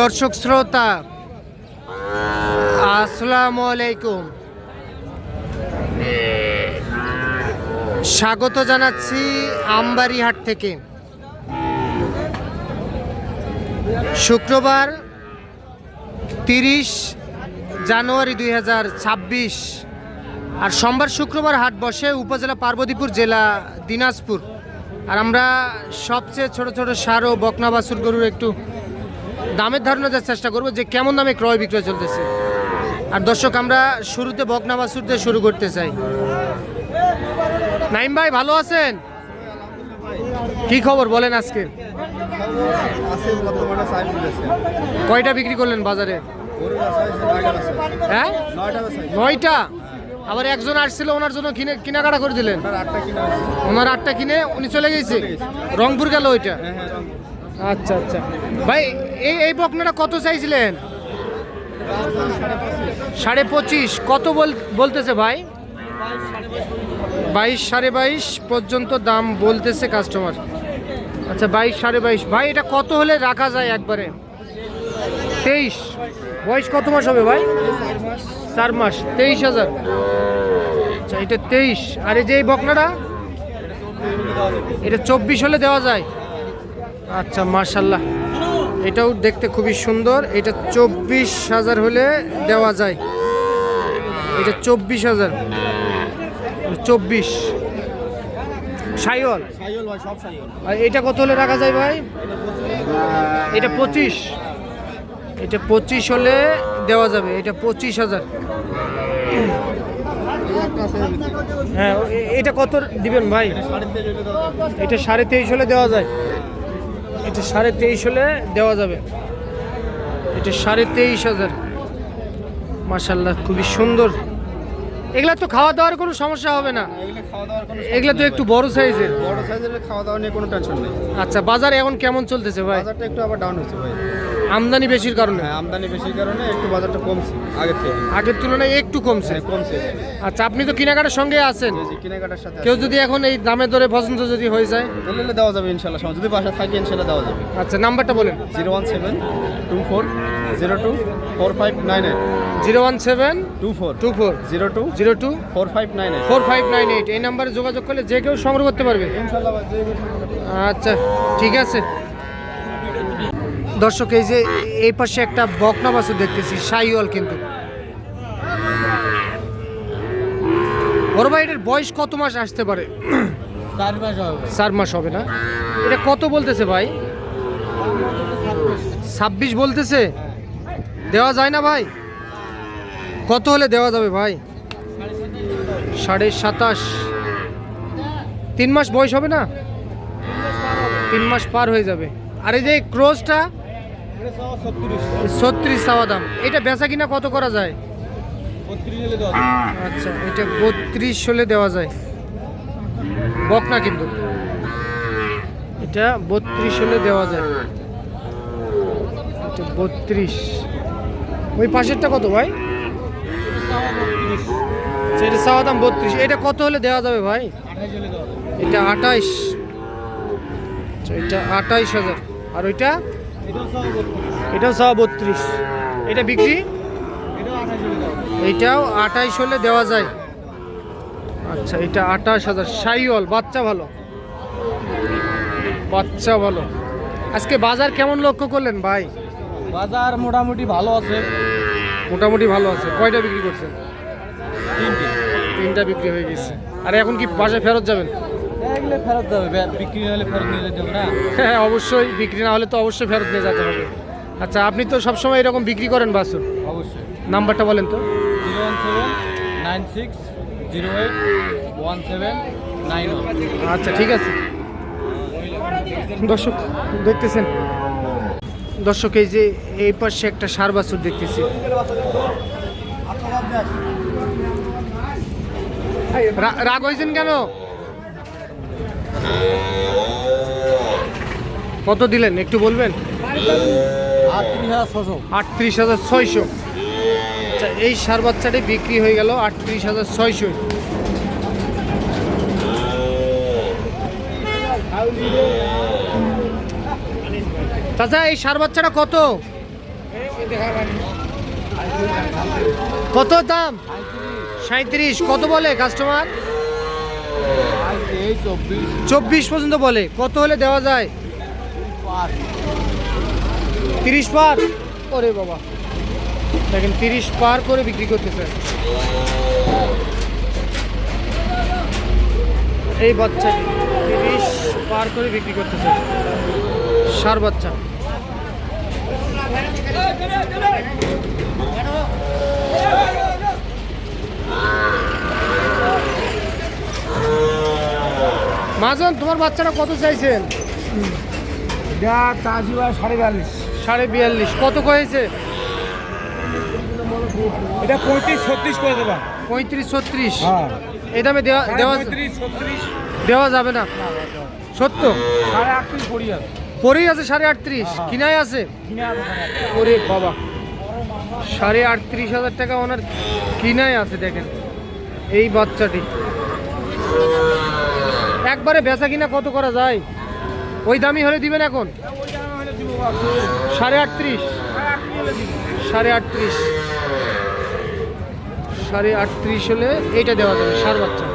দর্শক শ্রোতা, আসসালামু আলাইকুম। স্বাগত জানাচ্ছি আমবাড়িহাট থেকে। শুক্রবার তিরিশ জানুয়ারি দুই হাজার ছাব্বিশ আর সোমবার শুক্রবার হাট বসে উপজেলা পার্বতীপুর জেলা দিনাজপুর। আর আমরা সবচেয়ে ছোট ছোট সার ও বকনা বাছুর গরুর একটু দামের ধারণা দেওয়ার চেষ্টা করব যে কেমন দামে ক্রয় বিক্রয় চলতেছে। আর দর্শক, আমরা শুরুতে বকনা বাছুর দিয়ে শুরু করতে চাই। নাইম ভাই, ভালো আছেন? কি খবর বলেন আজকে? কয়টা বিক্রি করলেন বাজারে? হ্যাঁ? নয়টা? আবার একজন আসছিল, ওনার জন্য কিনে, কেনাকাটা করে দিলেন। ওনার আটটা কিনে, উনি চলে গেছে? রংপুর গেল ওইটা? আচ্ছা আচ্ছা। ভাই, এই এই বকনাটা কত চাইছিলেন? সাড়ে পঁচিশ। কত বল, বলতেছে ভাই? বাইশ সাড়ে বাইশ পর্যন্ত দাম বলতেছে কাস্টমার আচ্ছা বাইশ সাড়ে বাইশ। ভাই, এটা কত হলে রাখা যায় একবারে? তেইশ। বয়স কত মাস হবে ভাই? চার মাস। তেইশ হাজার। আচ্ছা এটা তেইশ। আর এই যে এই বকনাটা? এটা চব্বিশ হলে দেওয়া যায়। আচ্ছা মার্শাল্লাহ এটাও দেখতে খুবই সুন্দর। এটা চব্বিশ হাজার হলে দেওয়া যায়। এটা চব্বিশ হাজার। চব্বিশ। সাইওয়াল? আর এটা কত হলে রাখা যায় ভাই? এটা পঁচিশ। এটা পঁচিশ হলে দেওয়া যাবে। এটা পঁচিশ হাজার। হ্যাঁ এটা কত দিবেন ভাই? এটা সাড়ে তেইশ হলে দেওয়া যায়। এটা সাড়ে তেইশ হলে দেওয়া যাবে। এটা সাড়ে তেইশ হাজার। মাসাল্লাহ খুবই সুন্দর। এগুলা তো খাওয়া দাওয়ার কোনো সমস্যা হবে না। এগুলো খাওয়া দাওয়ার কোনো এগুলা তো একটু বড় সাইজের। বড় সাইজের খাওয়া দাওয়া নিয়ে কোনো টেনশন নেই। আচ্ছা বাজার এখন কেমন চলতেছে ভাই? বাজারটা একটু আবার ডাউন হচ্ছে ভাই। আমদানি বেশির কারণে? হ্যাঁ আমদানি বেশির কারণে একটু বাজারটা কমছে আগের থেকে। আগের তুলনায় একটু কমছে? হ্যাঁ কমছে। আচ্ছা আপনি তো কেনাকাটার সঙ্গে আছেন। কেনাকাটার সাথে কেউ যদি এখন এই দামে দরে পছন্দ যদি হয়ে যায়? বললে দেওয়া যাবে ইনশাল্লাহ যদি বাসা থাকে ইনশাল্লাহ দেওয়া যাবে। আচ্ছা নাম্বারটা বলেন। Zero one seven two four zero two four five nine eight zero one seven two four two four zero two zero two four five nine eight four five nine eight এই নাম্বারে যোগাযোগ করলে যে কেউ সংগ্রহ করতে পারবে। আচ্ছা ঠিক আছে। দর্শক এই যে এই পাশে একটা বকনা বাছুর দেখতেছি সাইওয়াল কিন্তু। বড় ভাই এটার বয়স কত মাস আসতে পারে? চার মাস হবে। চার মাস হবে না? এটা কত বলতেছে ভাই? ছাব্বিশ বলতেছে? দেওয়া যায় না ভাই? কত হলে দেওয়া যাবে ভাই? সাড়ে সাতাশ। তিন মাস বয়স হবে না? তিন মাস পার হয়ে যাবে। আর এই যে ক্রোজটা ছত্রিশ চাওয়া দাম। এটা বেচা কিনা কত করা যায়? আচ্ছা এটা বত্রিশ হলে দেওয়া যায়। বক না কিন্তু। এটা বত্রিশ হলে দেওয়া যায়। এটা বত্রিশ। ওই পাশেরটা কত ভাই? এটা চাওয়া দাম বত্রিশ। এটা কত হলে দেওয়া যাবে ভাই? এটা আঠাইশ। আচ্ছা, এটা আঠাইশ হাজার। আর ওইটা? এটাও চাওয়া বত্রিশ। এটা বিক্রি? এইটাও আঠাইশ হলে দেওয়া যায়। আচ্ছা এটা আঠাশ হাজার। সাইওয়াল বাচ্চা ভালো। বাচ্চা ভালো। আজকে বাজার কেমন লক্ষ্য করলেন ভাই? বাজার মোটামুটি ভালো আছে। মোটামুটি ভালো আছে। কয়টা বিক্রি করছেন? তিনটে। তিনটা বিক্রি হয়ে গেছে। আর এখন কি বাসায় ফেরত যাবেন? এগুলো ফেরত যাবে। বিক্রি না হলে ফেরত নিয়ে যেতে হবে না? হ্যাঁ অবশ্যই বিক্রি না হলে তো অবশ্যই ফেরত নিয়ে যেতে হবে। আচ্ছা আপনি তো সবসময় এরকম বিক্রি করেন বাসুর। অবশ্যই। নাম্বারটা বলেন তো। Zero one seven nine six zero eight one seven nine one. আচ্ছা ঠিক আছে। দর্শক দেখতেছেন। দর্শক, এই যে এই পাশে একটা সার বাছুর দেখতেছি। রাগ হয়েছেন কেন? কত দিলেন? একটু বলবেন? আটত্রিশ হাজার ছশো আটত্রিশ হাজার ছয়শো। আচ্ছা এই সার বাচ্চাটি বিক্রি হয়ে গেল আটত্রিশ হাজার ছয়শো। চাচা, এই সার বাচ্চাটা কত? কত দাম? সাঁত্রিশ কত বলে কাস্টমার চব্বিশ পর্যন্ত বলে। কত হলে দেওয়া যায়? তিরিশ পার? ওরে বাবা। দেখেন, তিরিশ পার করে বিক্রি করতে করতেছে। এই বাচ্চাটি তিরিশ পার করে বিক্রি করতে করতেছে। সার বাচ্চা মাজন তোমার বাচ্চাটা কত চাইছেন? সাড়ে বিয়াল্লিশ। সাড়ে বিয়াল্লিশ। কত কয়েছে? এটা পঁয়ত্রিশ ছত্রিশ করে দেবা। পঁয়ত্রিশ ছত্রিশ। হ্যাঁ। এই দামে দেওয়া দেওয়া দেওয়া যাবে না। সত্য? সাড়ে আটত্রিশ পড়ি আছে পরেই আছে সাড়ে আটত্রিশ। কিনাই আছে? ওরে বাবা। সাড়ে আটত্রিশ হাজার টাকা ওনার কিনাই আছে দেখেন। এই বাচ্চাটি। একবারে বেচা কিনা কত করা যায়? ওই দামি হলে দিবেন এখন? সাড়ে আটত্রিশ। সাড়ে আটত্রিশ। সাড়ে আটত্রিশ হলে এইটা দেওয়া যাবে সার বাচ্চা।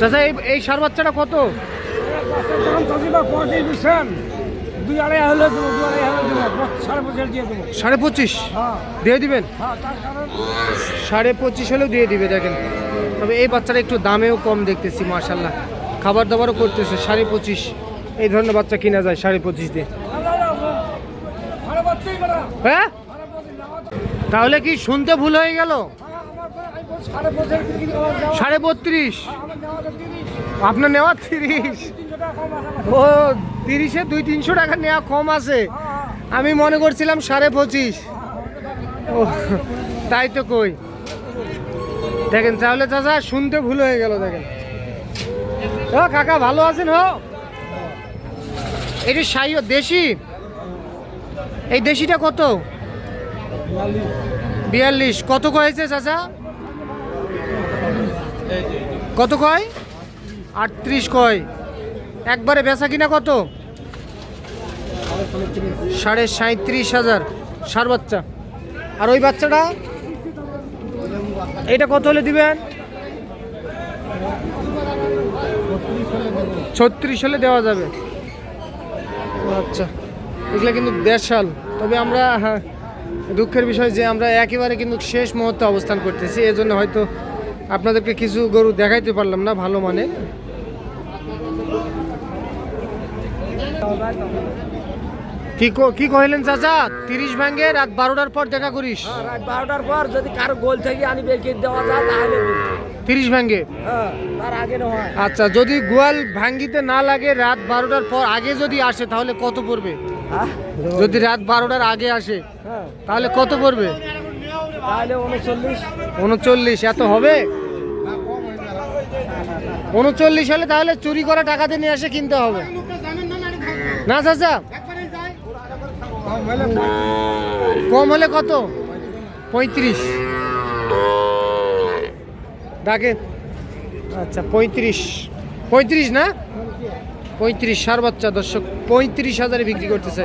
চাচা এই এই সার বাচ্চাটা কত? সাড়ে পঁচিশ দিয়ে হ্যাঁ। দিবেন? হ্যাঁ সাড়ে পঁচিশ হলেও দিয়ে দিবে দেখেন। তবে এই বাচ্চাটা একটু দামেও কম দেখতেছি মাশাল্লাহ খাবার দাবারও করতেছে সাড়ে পঁচিশ। এই ধরনের বাচ্চা কিনা যায় সাড়ে পঁচিশ দিয়ে। হ্যাঁ? তাহলে কি শুনতে ভুল হয়ে গেল হ্যাঁ, আমার তো- আমি বলছি সাড়ে বত্রিশ? আপনার নেওয়া তিরিশ। ও তিরিশে দুই তিনশো টাকা নেওয়া কম আছে। হ্যাঁ, আমি মনে করছিলাম সাড়ে পঁচিশ। ও তাই তো কই। দেখেন তাহলে চাচা শুনতে ভুল হয়ে গেল দেখেন। ও কাকা ভালো আছেন হো? এটি সাই দেশি? এই দেশিটা কত? বিয়াল্লিশ। কত কয়েছে চাচা? কত কয়? আটত্রিশ কয়। একবারে বেচা কিনা কত? সাড়ে সাঁত্রিশ হাজার সার বাচ্চা। আর ওই বাচ্চাটা? এটা কত হলে দিবেন? ছত্রিশ হলে দেওয়া যাবে। আচ্ছা এগুলো কিন্তু দেড়শাল তবে আমরা হ্যাঁ, দুঃখের বিষয় যে আমরা একেবারে কিন্তু শেষ মুহূর্তে অবস্থান করতেছি। এজন্য হয়তো আপনাদেরকে কিছু গরু দেখাইতে পারলাম না ভালো মানে কি কো- কহিলেন চাচা? তিরিশ ভাঙ্গে রাত বারোটার পর দেখা করিস। হ্যাঁ, রাত বারোটার পর যদি কারও গোল থেকে আনি বেঁকে দেওয়া যায় তাহলে। তিরিশ ভাঙ্গে হ্যাঁ তার আগে নয় আচ্ছা যদি গোয়াল ভাঙ্গিতে না লাগে রাত বারোটার পর আগে যদি আসে তাহলে কত পড়বে? যদি রাত বারোটার আগে আসে হ্যাঁ। তাহলে কত পড়বে? তাহলে উনচল্লিশ। উনচল্লিশ এত হবে? উনচল্লিশ হলে তাহলে চুরি করা টাকাতে নিয়ে এসে কিনতে হবে। না, চাচা। কম হলে কত? পঁয়ত্রিশ। ডাকে আচ্ছা পঁয়ত্রিশ। পঁয়ত্রিশ না? পঁয়ত্রিশ, সার বাচ্চা দর্শক, পঁয়ত্রিশ হাজারে বিক্রি করতে করতেছে।